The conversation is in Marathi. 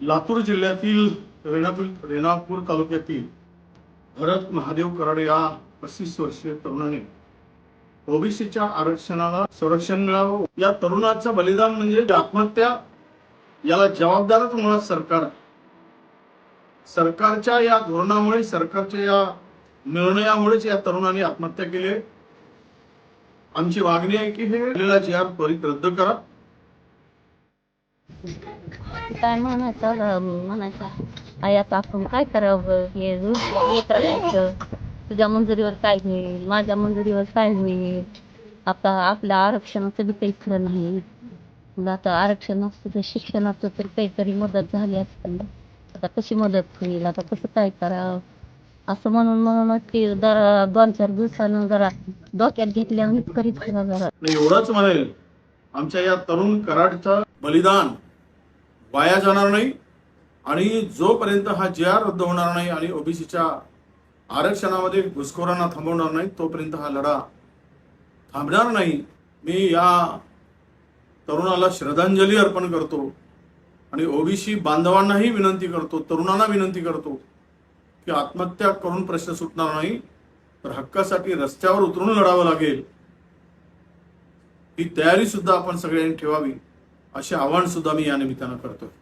लातूर जिल्ह्यातील रेणापूर रेणापूर तालुक्यातील भरत महादेव कराड या पस्तीस वर्षीय तरुणाने ओबीसीच्या आरक्षणाला संरक्षण मिळावं. या तरुणाचं बलिदान म्हणजे आत्महत्या. याला जबाबदारच मुळात सरकार सरकारच्या या धोरणामुळे सरकारच्या या निर्णयामुळेच या तरुणाने आत्महत्या केली आहे. आमची मागणी आहे की हे जी आर त्वरित रद्द करा. काय म्हणायचं म्हणायचं आई आता आपण काय करावं? हे करायचं. तुझ्या मंजुरीवर काय होईल? माझ्या मंजुरीवर काय होईल? आता आपल्या आरक्षणाचं बी काही खरं नाही. मग आता आरक्षण असतं तर शिक्षणाचं तरी काहीतरी मदत झाली असती. आता कशी मदत होईल? आता कसं काय करावं? असं म्हणून म्हणून की जरा दोन चार दिवसानं जरा डोक्यात घेतल्या करीत जरा एवढंच म्हणेल आमच्या या तरुण कराडचं बलिदान वाया जाणार नाही आणि जोपर्यंत हा जी आर रद्द होणार नाही आणि ओबीसीच्या आरक्षणामध्ये घुसखोरांना थांबवणार नाही तोपर्यंत हा लढा थांबणार नाही. मी या तरुणाला श्रद्धांजली अर्पण करतो आणि ओबीसी बांधवांनाही विनंती करतो तरुणांना विनंती करतो की आत्महत्या करून प्रश्न सुटणार नाही तर हक्कासाठी रस्त्यावर उतरून लढावं लागेल. ही तयारी सुद्धा आपण सगळ्यांनी ठेवावी. असे आवाहन सुद्धा मी या निमित्तानं करतो